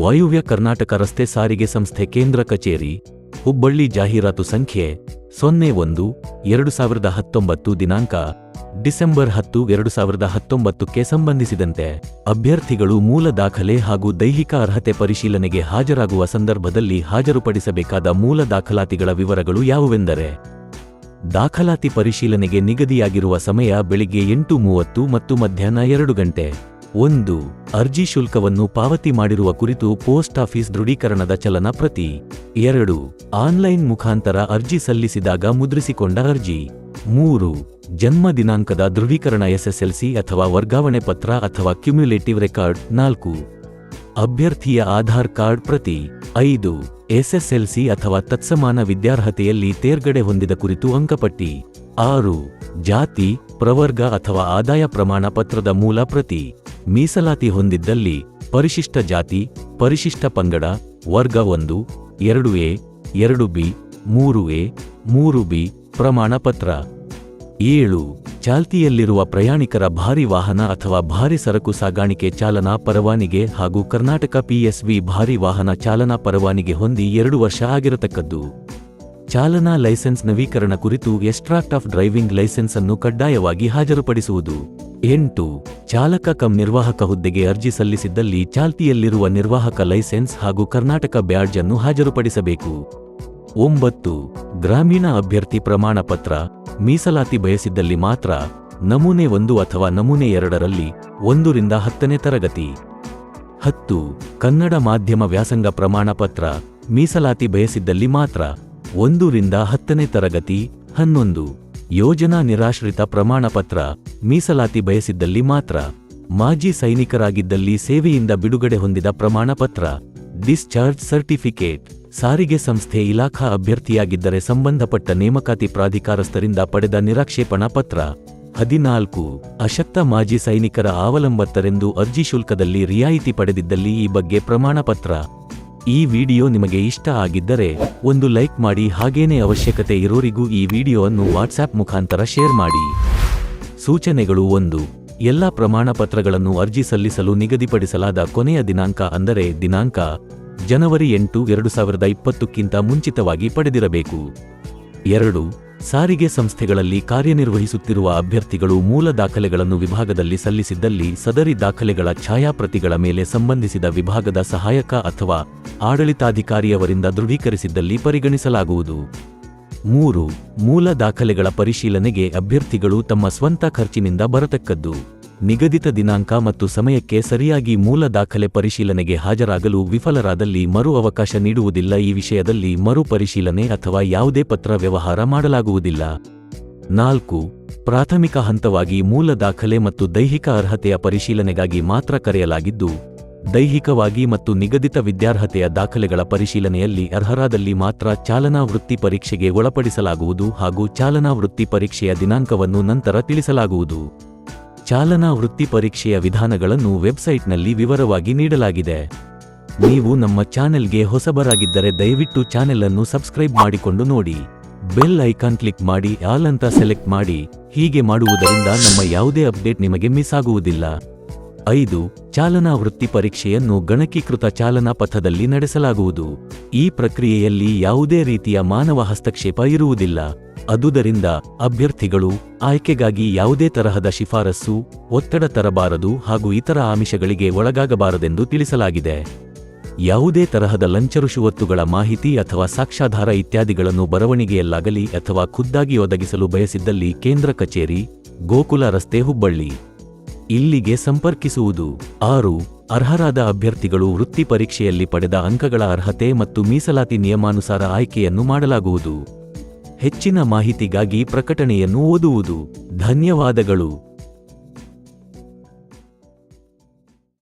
ವಾಯುವ್ಯ ಕರ್ನಾಟಕ ರಸ್ತೆ ಸಾರಿಗೆ ಸಂಸ್ಥೆ ಕೇಂದ್ರ ಕಚೇರಿ, ಹುಬ್ಬಳ್ಳಿ ಜಾಹೀರಾತು ಸಂಖ್ಯೆ ಸೊನ್ನೆ ಒಂದು, ಎರಡು ಸಾವಿರದ ಹತ್ತೊಂಬತ್ತು ದಿನಾಂಕ ಡಿಸೆಂಬರ್ ಹತ್ತು, ಎರಡು ಸಾವಿರದ ಹತ್ತೊಂಬತ್ತಕ್ಕೆ ಸಂಬಂಧಿಸಿದಂತೆ ಅಭ್ಯರ್ಥಿಗಳು ಮೂಲ ದಾಖಲೆ ಹಾಗೂ ದೈಹಿಕ ಅರ್ಹತೆ ಪರಿಶೀಲನೆಗೆ ಹಾಜರಾಗುವ ಸಂದರ್ಭದಲ್ಲಿ ಹಾಜರುಪಡಿಸಬೇಕಾದ ಮೂಲ ದಾಖಲಾತಿಗಳ ವಿವರಗಳು ಯಾವುವೆಂದರೆ ದಾಖಲಾತಿ ಪರಿಶೀಲನೆಗೆ ನಿಗದಿಯಾಗಿರುವ ಸಮಯ ಬೆಳಿಗ್ಗೆ ಎಂಟು ಮೂವತ್ತು ಮತ್ತು ಮಧ್ಯಾಹ್ನ ಎರಡು ಗಂಟೆ. ಒಂದು, ಅರ್ಜಿ ಶುಲ್ಕವನ್ನು ಪಾವತಿ ಮಾಡಿರುವ ಕುರಿತು ಪೋಸ್ಟ್ ಆಫೀಸ್ ದೃಢೀಕರಣದ ಚಲನ ಪ್ರತಿ. ಎರಡು, ಆನ್ಲೈನ್ ಮುಖಾಂತರ ಅರ್ಜಿ ಸಲ್ಲಿಸಿದಾಗ ಮುದ್ರಿಸಿಕೊಂಡ ಅರ್ಜಿ. ಮೂರು, ಜನ್ಮ ದಿನಾಂಕದ ದೃಢೀಕರಣ ಎಸ್ಎಸ್ಎಲ್ಸಿ ಅಥವಾ ವರ್ಗಾವಣೆ ಪತ್ರ ಅಥವಾ ಕ್ಯುಮ್ಯುಲೇಟಿವ್ ರೆಕಾರ್ಡ್ ನಾಲ್ಕು, ಅಭ್ಯರ್ಥಿಯ ಆಧಾರ್ ಕಾರ್ಡ್ ಪ್ರತಿ. ಐದು, ಎಸ್ಎಸ್ಎಲ್ಸಿ ಅಥವಾ ತತ್ಸಮಾನ ವಿದ್ಯಾರ್ಹತೆಯಲ್ಲಿ ತೇರ್ಗಡೆ ಹೊಂದಿದ ಕುರಿತು ಅಂಕಪಟ್ಟಿ. ಆರು, ಜಾತಿ, ಪ್ರವರ್ಗ ಅಥವಾ ಆದಾಯ ಪ್ರಮಾಣ ಪತ್ರದ ಮೂಲ ಪ್ರತಿ. ಮೀಸಲಾತಿ ಹೊಂದಿದ್ದಲ್ಲಿ ಪರಿಶಿಷ್ಟ ಜಾತಿ, ಪರಿಶಿಷ್ಟ ಪಂಗಡ, ವರ್ಗ ಒಂದು, ಎರಡು ಎ, ಎರಡು ಬಿ, ಮೂರು ಎ, ಮೂರು ಬಿ ಪ್ರಮಾಣ ಪತ್ರ. ಏಳು. ಚಾಲ್ತಿಯಲ್ಲಿರುವ ಪ್ರಯಾಣಿಕರ ಭಾರಿ ವಾಹನ ಅಥವಾ ಭಾರಿ ಸರಕು ಸಾಗಾಣಿಕೆ ಚಾಲನಾ ಪರವಾನಿಗೆ ಹಾಗೂ ಕರ್ನಾಟಕ ಪಿಎಸ್ವಿ ಭಾರಿ ವಾಹನ ಚಾಲನಾ ಪರವಾನಿಗೆ ಹೊಂದಿ ಎರಡು ವರ್ಷ ಆಗಿರತಕ್ಕದ್ದು. ಚಾಲನಾ ಲೈಸೆನ್ಸ್ ನವೀಕರಣ ಕುರಿತು ಎಸ್ಟ್ರಾಕ್ಟ್ ಆಫ್ ಡ್ರೈವಿಂಗ್ ಲೈಸೆನ್ಸ್ ಅನ್ನು ಕಡ್ಡಾಯವಾಗಿ ಹಾಜರುಪಡಿಸುವುದು. ಎಂಟು, ಚಾಲಕ ಕಂ ನಿರ್ವಾಹಕ ಹುದ್ದೆಗೆ ಅರ್ಜಿ ಸಲ್ಲಿಸಿದ್ದಲ್ಲಿ ಚಾಲ್ತಿಯಲ್ಲಿರುವ ನಿರ್ವಾಹಕ ಲೈಸೆನ್ಸ್ ಹಾಗೂ ಕರ್ನಾಟಕ ಬ್ಯಾಡ್ಜ್ ಅನ್ನು ಹಾಜರುಪಡಿಸಬೇಕು. ಒಂಬತ್ತು, ಗ್ರಾಮೀಣ ಅಭ್ಯರ್ಥಿ ಪ್ರಮಾಣ ಪತ್ರ, ಮೀಸಲಾತಿ ಬಯಸಿದ್ದಲ್ಲಿ ಮಾತ್ರ ನಮೂನೆ ಒಂದು ಅಥವಾ ನಮೂನೆ ಎರಡರಲ್ಲಿ ಒಂದರಿಂದ ಹತ್ತನೇ ತರಗತಿ. ಹತ್ತು, ಕನ್ನಡ ಮಾಧ್ಯಮ ವ್ಯಾಸಂಗ ಪ್ರಮಾಣ ಪತ್ರ, ಮೀಸಲಾತಿ ಬಯಸಿದ್ದಲ್ಲಿ ಮಾತ್ರ ಒಂದರಿಂದ ಹತ್ತನೇ ತರಗತಿ, ಹನ್ನೊಂದು. ಯೋಜನಾ ನಿರಾಶ್ರಿತ ಪ್ರಮಾಣಪತ್ರ ಮೀಸಲಾತಿ ಬಯಸಿದ್ದಲ್ಲಿ ಮಾತ್ರ. ಮಾಜಿ ಸೈನಿಕರಾಗಿದ್ದಲ್ಲಿ ಸೇವೆಯಿಂದ ಬಿಡುಗಡೆ ಹೊಂದಿದ ಪ್ರಮಾಣಪತ್ರ ಡಿಸ್ಚಾರ್ಜ್ ಸರ್ಟಿಫಿಕೇಟ್. ಸಾರಿಗೆ ಸಂಸ್ಥೆ ಇಲಾಖಾ ಅಭ್ಯರ್ಥಿಯಾಗಿದ್ದರೆ ಸಂಬಂಧಪಟ್ಟ ನೇಮಕಾತಿ ಪ್ರಾಧಿಕಾರಸ್ಥರಿಂದ ಪಡೆದ ನಿರಾಕ್ಷೇಪಣಾ ಪತ್ರ. ಹದಿನಾಲ್ಕು. ಅಶಕ್ತ ಮಾಜಿ ಸೈನಿಕರ ಅವಲಂಬತ್ತರೆಂದು ಅರ್ಜಿ ಶುಲ್ಕದಲ್ಲಿ ರಿಯಾಯಿತಿ ಪಡೆದಿದ್ದಲ್ಲಿ ಈ ಬಗ್ಗೆ ಪ್ರಮಾಣ ಪತ್ರ. ಈ ವಿಡಿಯೋ ನಿಮಗೆ ಇಷ್ಟ ಆಗಿದ್ದರೆ ಒಂದು ಲೈಕ್ ಮಾಡಿ ಹಾಗೇನೇ ಅವಶ್ಯಕತೆ ಇರೋರಿಗೂ ಈ ವಿಡಿಯೋವನ್ನು ವಾಟ್ಸ್ಆ್ಯಪ್ ಮುಖಾಂತರ ಶೇರ್ ಮಾಡಿ. ಸೂಚನೆಗಳು ಒಂದು. ಎಲ್ಲ ಪ್ರಮಾಣ ಪತ್ರಗಳನ್ನು ಅರ್ಜಿ ಸಲ್ಲಿಸಲು ನಿಗದಿಪಡಿಸಲಾದ ಕೊನೆಯ ದಿನಾಂಕ ಅಂದರೆ ದಿನಾಂಕ ಜನವರಿ ಎಂಟು, ಎರಡು ಸಾವಿರದ ಇಪ್ಪತ್ತಕ್ಕಿಂತ ಮುಂಚಿತವಾಗಿ ಪಡೆದಿರಬೇಕು. ಎರಡು. ಸಾರಿಗೆ ಸಂಸ್ಥೆಗಳಲ್ಲಿ ಕಾರ್ಯನಿರ್ವಹಿಸುತ್ತಿರುವ ಅಭ್ಯರ್ಥಿಗಳು ಮೂಲ ದಾಖಲೆಗಳನ್ನು ವಿಭಾಗದಲ್ಲಿ ಸಲ್ಲಿಸಿದ್ದಲ್ಲಿ ಸದರಿ ದಾಖಲೆಗಳ ಛಾಯಾಪ್ರತಿಗಳ ಮೇಲೆ ಸಂಬಂಧಿಸಿದ ವಿಭಾಗದ ಸಹಾಯಕ ಅಥವಾ ಆಡಳಿತಾಧಿಕಾರಿಯವರಿಂದ ದೃಢೀಕರಿಸಿದ್ದಲ್ಲಿ ಪರಿಗಣಿಸಲಾಗುವುದು. ಮೂರು, ಮೂಲ ದಾಖಲೆಗಳ ಪರಿಶೀಲನೆಗೆ ಅಭ್ಯರ್ಥಿಗಳು ತಮ್ಮ ಸ್ವಂತ ಖರ್ಚಿನಿಂದ ಬರತಕ್ಕದ್ದು. ನಿಗದಿತ ದಿನಾಂಕ ಮತ್ತು ಸಮಯಕ್ಕೆ ಸರಿಯಾಗಿ ಮೂಲ ದಾಖಲೆ ಪರಿಶೀಲನೆಗೆ ಹಾಜರಾಗಲು ವಿಫಲರಾದಲ್ಲಿ ಮರು ಅವಕಾಶ ನೀಡುವುದಿಲ್ಲ. ಈ ವಿಷಯದಲ್ಲಿ ಮರು ಪರಿಶೀಲನೆ ಅಥವಾ ಯಾವುದೇ ಪತ್ರ ವ್ಯವಹಾರ ಮಾಡಲಾಗುವುದಿಲ್ಲ. ನಾಲ್ಕು, ಪ್ರಾಥಮಿಕ ಹಂತವಾಗಿ ಮೂಲ ದಾಖಲೆ ಮತ್ತು ದೈಹಿಕ ಅರ್ಹತೆಯ ಪರಿಶೀಲನೆಗಾಗಿ ಮಾತ್ರ ಕರೆಯಲಾಗಿದ್ದು, ದೈಹಿಕವಾಗಿ ಮತ್ತು ನಿಗದಿತ ವಿದ್ಯಾರ್ಹತೆಯ ದಾಖಲೆಗಳ ಪರಿಶೀಲನೆಯಲ್ಲಿ ಅರ್ಹರಾದಲ್ಲಿ ಮಾತ್ರ ಚಾಲನಾ ವೃತ್ತಿ ಪರೀಕ್ಷೆಗೆ ಒಳಪಡಿಸಲಾಗುವುದು ಹಾಗೂ ಚಾಲನಾ ವೃತ್ತಿ ಪರೀಕ್ಷೆಯ ದಿನಾಂಕವನ್ನು ನಂತರ ತಿಳಿಸಲಾಗುವುದು. ಚಾಲನಾ ವೃತ್ತಿ ಪರೀಕ್ಷೆಯ ವಿಧಾನಗಳನ್ನು ವೆಬ್ಸೈಟ್ನಲ್ಲಿ ವಿವರವಾಗಿ ನೀಡಲಾಗಿದೆ. ನೀವು ನಮ್ಮ ಚಾನೆಲ್ಗೆ ಹೊಸಬರಾಗಿದ್ದರೆ ದಯವಿಟ್ಟು ಚಾನೆಲ್ ಅನ್ನು ಸಬ್ಸ್ಕ್ರೈಬ್ ಮಾಡಿಕೊಂಡು ನೋಡಿ. ಬೆಲ್ ಐಕಾನ್ ಕ್ಲಿಕ್ ಮಾಡಿ, ಆಲ್ ಅಂತ ಸೆಲೆಕ್ಟ್ ಮಾಡಿ. ಹೀಗೆ ಮಾಡುವುದರಿಂದ ನಮ್ಮ ಯಾವುದೇ ಅಪ್ಡೇಟ್ ನಿಮಗೆ ಮಿಸ್ ಆಗುವುದಿಲ್ಲ. ಐದು, ಚಾಲನಾ ವೃತ್ತಿ ಪರೀಕ್ಷೆಯನ್ನು ಗಣಕೀಕೃತ ಚಾಲನಾ ಪಥದಲ್ಲಿ ನಡೆಸಲಾಗುವುದು. ಈ ಪ್ರಕ್ರಿಯೆಯಲ್ಲಿ ಯಾವುದೇ ರೀತಿಯ ಮಾನವ ಹಸ್ತಕ್ಷೇಪ ಇರುವುದಿಲ್ಲ. ಅದುದರಿಂದ ಅಭ್ಯರ್ಥಿಗಳು ಆಯ್ಕೆಗಾಗಿ ಯಾವುದೇ ತರಹದ ಶಿಫಾರಸ್ಸು, ಒತ್ತಡ ತರಬಾರದು ಹಾಗೂ ಇತರ ಆಮಿಷಗಳಿಗೆ ಒಳಗಾಗಬಾರದೆಂದು ತಿಳಿಸಲಾಗಿದೆ. ಯಾವುದೇ ತರಹದ ಲಂಚರುಷುವತ್ತುಗಳ ಮಾಹಿತಿ ಅಥವಾ ಸಾಕ್ಷ್ಯಾಧಾರ ಇತ್ಯಾದಿಗಳನ್ನು ಬರವಣಿಗೆಯಲ್ಲಾಗಲಿ ಅಥವಾ ಖುದ್ದಾಗಿ ಒದಗಿಸಲು ಬಯಸಿದ್ದಲ್ಲಿ ಕೇಂದ್ರ ಕಚೇರಿ, ಗೋಕುಲ ರಸ್ತೆ ಹುಬ್ಬಳ್ಳಿ. ಇಲ್ಲಿಗೆ ಸಂಪರ್ಕಿಸುವುದು. ಆರು, ಅರ್ಹರಾದ ಅಭ್ಯರ್ಥಿಗಳು ವೃತ್ತಿ ಪರೀಕ್ಷೆಯಲ್ಲಿ ಪಡೆದ ಅಂಕಗಳ ಅರ್ಹತೆ ಮತ್ತು ಮೀಸಲಾತಿ ನಿಯಮಾನುಸಾರ ಆಯ್ಕೆಯನ್ನು ಮಾಡಲಾಗುವುದು. ಹೆಚ್ಚಿನ ಮಾಹಿತಿಗಾಗಿ ಪ್ರಕಟಣೆಯನ್ನು ಓದುವುದು. ಧನ್ಯವಾದಗಳು.